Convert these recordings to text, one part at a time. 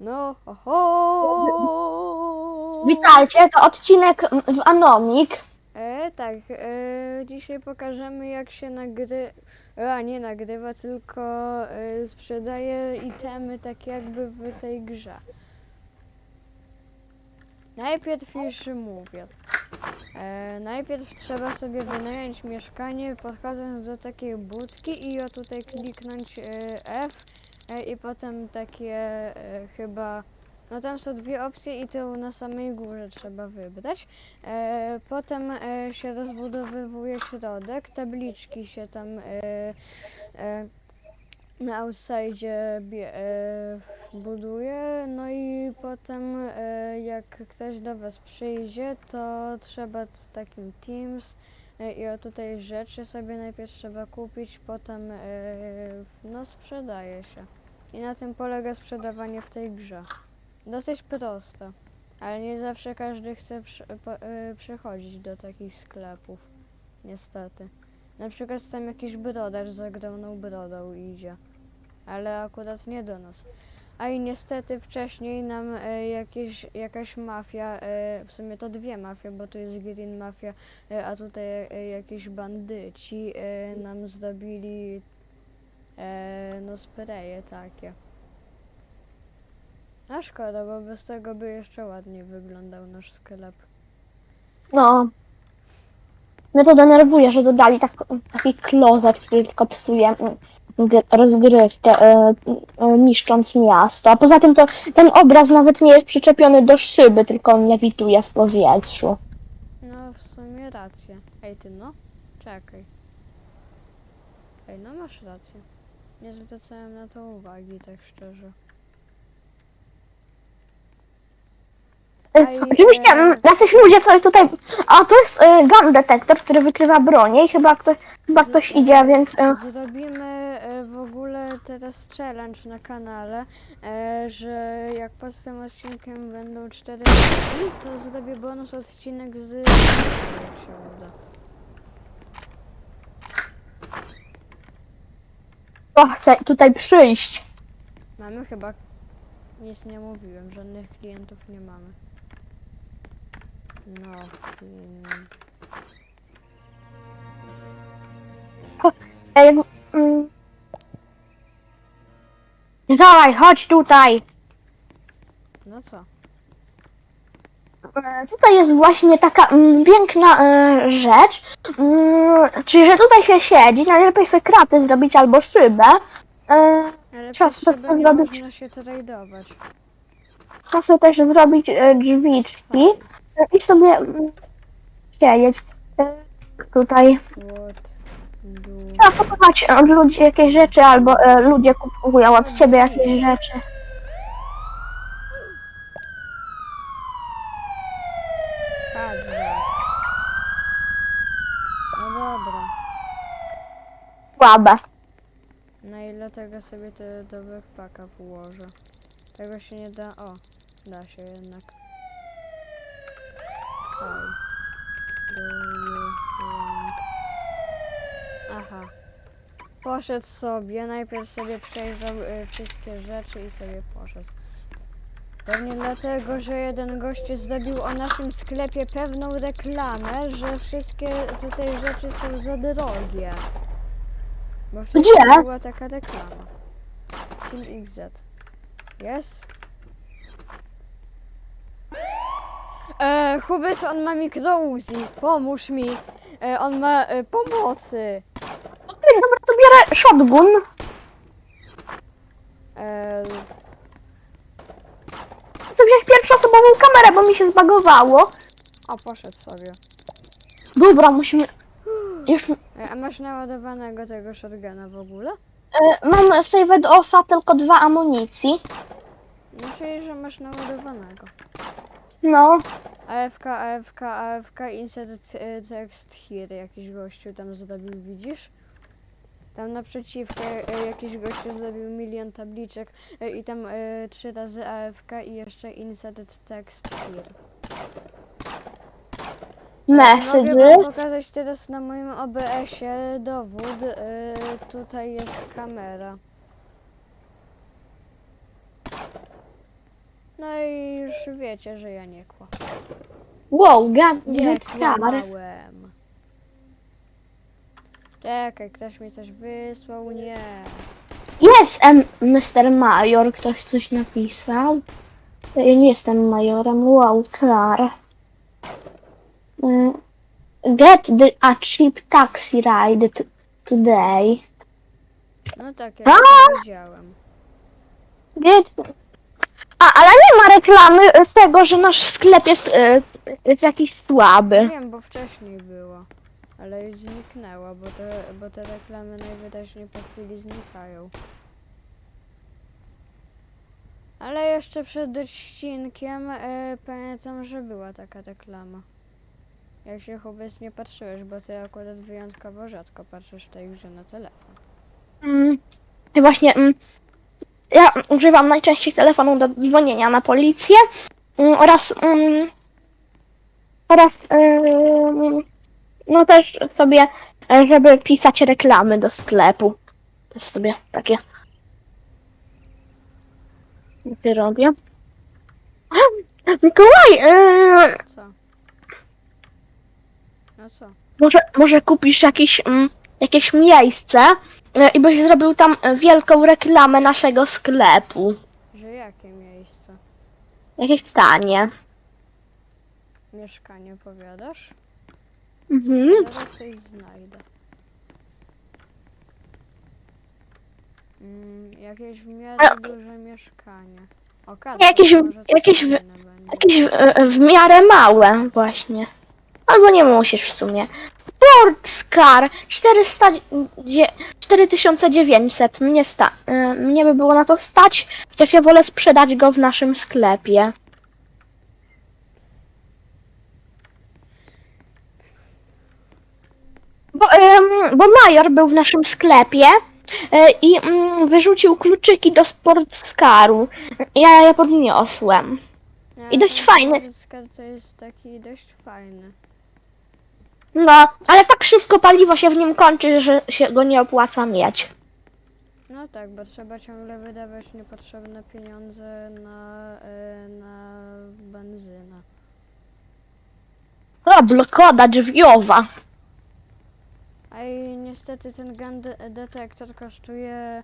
No, oho! Witajcie, to odcinek w Anomik. E, tak, e, dzisiaj pokażemy jak się nagry... A, nie nagrywa, tylko e, sprzedaje itemy tak jakby w tej grze. Najpierw już mówię. E, najpierw trzeba sobie wynająć mieszkanie, podchodząc do takiej budki i o tutaj kliknąć e, F e, i potem takie e, chyba... No tam są dwie opcje i to na samej górze trzeba wybrać. E, potem e, się rozbudowywuje środek, tabliczki się tam na outside buduje, no i potem jak ktoś do Was przyjdzie, to trzeba w takim Teams i o tutaj rzeczy sobie najpierw trzeba kupić, potem no sprzedaje się. I na tym polega sprzedawanie w tej grze. Dosyć proste. Ale nie zawsze każdy chce y, przychodzić do takich sklepów. Niestety. Na przykład tam jakiś brodarz z ogromną brodą idzie. Ale akurat nie do nas. A i niestety wcześniej nam e, jakieś, jakaś mafia, e, w sumie to dwie mafie, bo tu jest Green Mafia, e, a tutaj e, jakieś bandyci e, nam zrobili e, no spreje takie. A szkoda, bo bez tego by jeszcze ładniej wyglądał nasz sklep. No. Mnie to denerwuje, że dodali tak, taki klozet, który tylko psuje mm, gr- rozgrywkę, e, e, niszcząc miasto. A poza tym to ten obraz nawet nie jest przyczepiony do szyby, tylko on lewituje w powietrzu. No, w sumie rację. Ej, ty no, czekaj. Ej, no masz rację. Nie zwracałem na to uwagi, tak szczerze. E, i, Oczywiście, e, jacyś ludzie coś tutaj... A to jest e, gun detektor, który wykrywa bronię i chyba ktoś, chyba ktoś idzie, więc... E, Zrobimy e, w ogóle teraz challenge na kanale, e, że jak pod tym odcinkiem będą cztery to zrobię bonus odcinek z... jak się uda. Kto chce tutaj przyjść. Mamy chyba... Nic nie mówiłem, żadnych klientów nie mamy. No, mm, Ej, mm. Dawaj, chodź tutaj. no co? E, Tutaj jest właśnie taka mm, piękna e, rzecz, mm, czyli że tutaj się siedzi, najlepiej sobie kraty zrobić albo szybę. E, Ale Trzeba przez to szybę nie zrobić. można się tradować. Trzeba sobie też zrobić e, drzwiczki e, i sobie mm, siedzieć. E, tutaj What? Do... trzeba kupować od ludzi jakieś rzeczy, albo e, ludzie kupują od ciebie jakieś rzeczy. Hatchback. No dobra. Słabe. Na ile tego sobie to do backpacka włożę? Tego się nie da. O, da się jednak. Do you want... Aha. Poszedł sobie, najpierw sobie przejrzał y, wszystkie rzeczy i sobie poszedł. Pewnie dlatego, że jeden gościu zrobił o naszym sklepie pewną reklamę, że wszystkie tutaj rzeczy są za drogie. Bo wcześniej Gdzie? była taka reklama. Team XZ. Jest? E, Hubert, on ma mikrouzi. Pomóż mi. E, on ma e, pomocy. Ej, Dobra, to biorę shotgun. E, Chcę wziąć pierwszoosobową kamerę, bo mi się zbagowało. o, poszedł sobie. Dobra, musimy... Już E, a masz naładowanego tego shotguna w ogóle? e, mam saved offa, tylko dwa amunicji. No czyli, że masz naładowanego. No, AFK, AFK, AFK, insert e, text here jakiś gościu tam zrobił, widzisz? Tam naprzeciwko e, jakiś gościu zrobił milion tabliczek e, i tam e, trzy razy AFK i jeszcze insert text here. Mogę messages. wam pokazać teraz na moim OBS-ie dowód. tutaj jest kamera. No i już wiecie, że ja nie kłam. Wow, gad, Czekaj, ktoś mi coś wysłał? Nie. Jest, em, Mr. Major, ktoś coś napisał. Ja nie jestem majorem, wow, car. Mm, Get the, a cheap taxi ride t- today. No tak, jak A! powiedziałem. Get... A, ale nie ma reklamy z tego, że nasz sklep jest, y, jest jakiś słaby. Wiem, bo wcześniej było. Ale już zniknęła, bo te, bo te reklamy najwyraźniej po chwili znikają. Ale jeszcze przed odcinkiem e, pamiętam, że była taka reklama. Jak się obecnie patrzyłeś, bo ty akurat wyjątkowo rzadko patrzysz w tej grze na telefon. Mm, właśnie, mm, ja używam najczęściej telefonu do dzwonienia na policję mm, oraz mm, oraz ym, no też sobie, e, żeby pisać reklamy do sklepu. Też sobie takie takie robię. Mikołaj, yy, Co? No co? może, może kupisz jakieś, mm, jakieś miejsce yy, i byś zrobił tam wielką reklamę naszego sklepu. Że jakie miejsce? Jakieś tanie. Mieszkanie powiadasz? Mhm. Zaraz coś znajdę. Mm, jakieś w miarę A- duże mieszkanie. O, Jakieś- jakieś w- Jakieś w, e, w miarę małe właśnie. Albo nie musisz w sumie. Sportscar 400, dzie- 4900. Mnie, sta, y, mnie by było na to stać, chociaż ja wolę sprzedać go w naszym sklepie. Bo, bo Major był w naszym sklepie y, i mm, wyrzucił kluczyki do sportscaru. Ja je podniosłem. I dość fajny. To jest taki dość fajny. No, ale tak szybko paliwo się w nim kończy, że się go nie opłaca mieć. No tak, bo trzeba ciągle wydawać niepotrzebne pieniądze na, e, na benzynę. O, blokoda drzwiowa. A i niestety ten gun de- detektor kosztuje...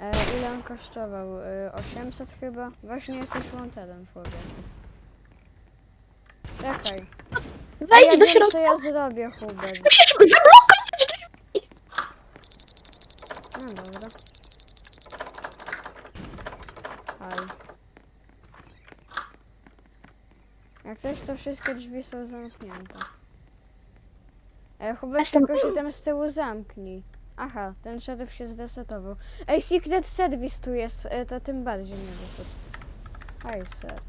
E, ile on kosztował? E, 800 chyba? Właśnie jesteś wanterem człowieku. Czekaj. A Wejdź ja do wiem, środka. co ja zrobię, Hubert. Musisz zablokować drzwi. No dobra. Aj. Jak coś, to wszystkie drzwi są zamknięte. Ej, Hubert, Jestem- tylko się tam z tyłu zamknij. Aha, ten szeryf się zdesetował. Ej, Secret Service tu jest, e, to tym bardziej nie wychodzi. Aj, ser.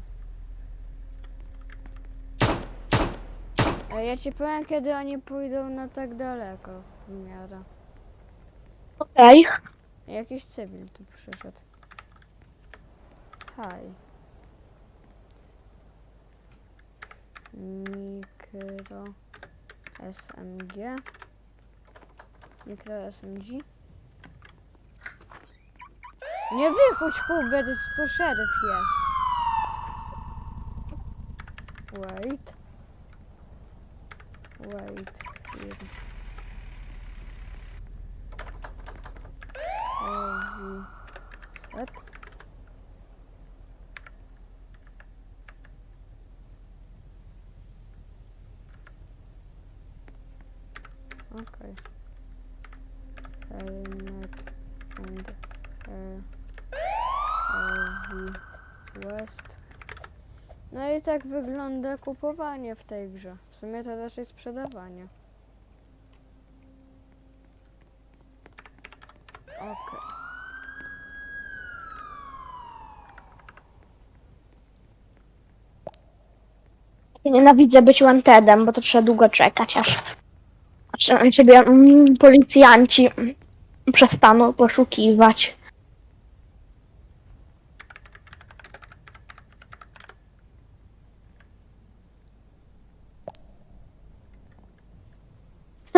Ej, ja ci powiem, kiedy oni pójdą na tak daleko w miarę. Okej. Jakiś cywil tu przyszedł. Haj. Mikro SMG. Mikro SMG. Nie wychodź Hubert, tu szeryf jest. Wait. Wait here. West. No i tak wygląda kupowanie w tej grze. W sumie to raczej sprzedawanie. Okej. Nienawidzę być wantedem, bo to trzeba długo czekać, aż, aż ciebie mm, policjanci przestaną poszukiwać.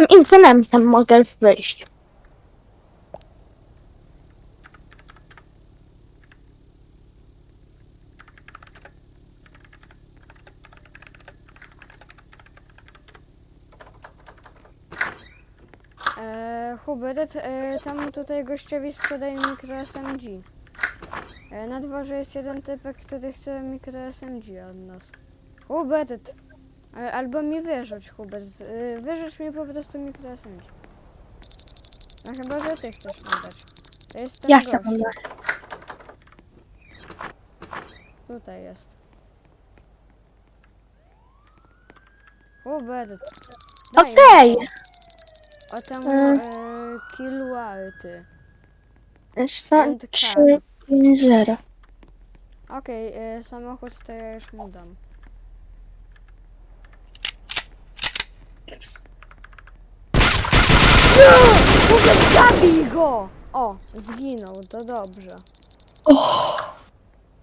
jestem influencem, mogę wyjść. E, Hubert, e, tam tutaj gościowi sprzedaj mikroSMG. E, na dworze jest jeden typek, który chce mikroSMG od nas. Hubert! E, albo mi wyrzuć, Hubert. E, wyrzuć mi po prostu mikro SMG. No chyba, że ty chcesz mi dać. To jest ten Ja gość. sam będę. Tutaj jest. Hubert! daj mi Okej. O tam Mm. e, And trzy car. pięć zero. Okej, e, samochód to ja już mu dam. Kurde, zabij go! O, zginął, to dobrze. O,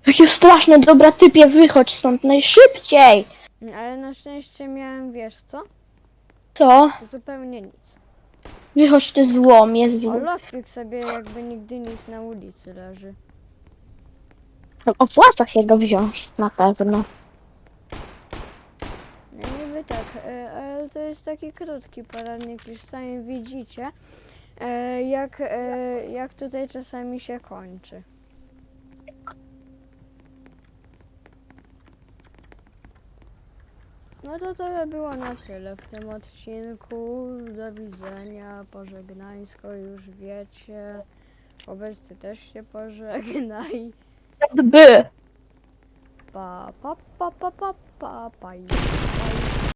jakie straszne, dobra typie, wychodź stąd najszybciej. Ale na szczęście miałem, wiesz co? Co? Zupełnie nic. Wychodź ty złom, jest O, lockpick sobie jakby nigdy nic na ulicy leży. No, opłaca się go wziąć, na pewno. No niby tak, e, ale to jest taki krótki poradnik, już sami widzicie, e, jak, e, jak tutaj czasami się kończy. No to to było na tyle w tym odcinku. Do widzenia, pożegnańsko już wiecie. Obecny też się pożegnaj. By. Pa, pa, pa, pa, pa, pa, pa, pa.